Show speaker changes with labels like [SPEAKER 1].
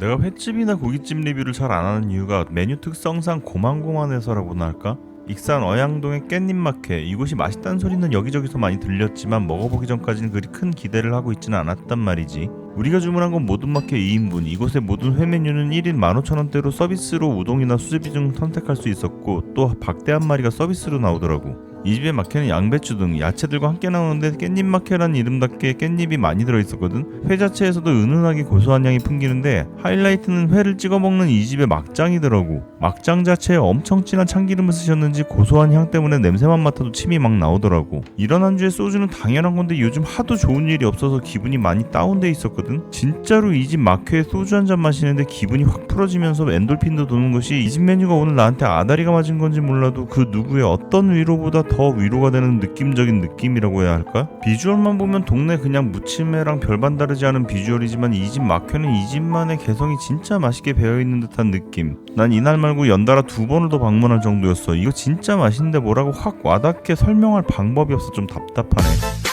[SPEAKER 1] 내가 횟집이나 고깃집 리뷰를 잘 안 하는 이유가 메뉴 특성상 고만고만해서라고나 할까? 익산 어양동의 깻잎 마켓 이곳이 맛있다는 소리는 여기저기서 많이 들렸지만 먹어보기 전까지는 그리 큰 기대를 하고 있지는 않았단 말이지 우리가 주문한 건 모든 마켓 2인분 이곳의 모든 회 메뉴는 1인 15,000원대로 서비스로 우동이나 수제비 중 선택할 수 있었고 또 박대 한 마리가 서비스로 나오더라고 이 집의 마켓은 양배추 등 야채들과 함께 나오는데 깻잎 마켓라는 이름답게 깻잎이 많이 들어있었거든. 회 자체에서도 은은하게 고소한 향이 풍기는데 하이라이트는 회를 찍어 먹는 이 집의 막장이더라고. 막장 자체에 엄청 진한 참기름을 쓰셨는지 고소한 향 때문에 냄새만 맡아도 침이 막 나오더라고. 이런 안주에 소주는 당연한 건데 요즘 하도 좋은 일이 없어서 기분이 많이 다운돼 있었거든. 진짜로 이 집 마켓에 소주 한 잔 마시는데 기분이 확 풀어지면서 엔돌핀도 도는 것이 이 집 메뉴가 오늘 나한테 아다리가 맞은 건지 몰라도 그 누구의 어떤 위로보다 더 위로가 되는 느낌적인 느낌이라고 해야 할까? 비주얼만 보면 동네 그냥 무침회랑 별반 다르지 않은 비주얼이지만 이 집 마켓은 이 집만의 개성이 진짜 맛있게 배어있는 듯한 느낌. 난 이날 말고 연달아 두 번을 더 방문할 정도였어. 이거 진짜 맛있는데 뭐라고 확 와닿게 설명할 방법이 없어. 좀 답답하네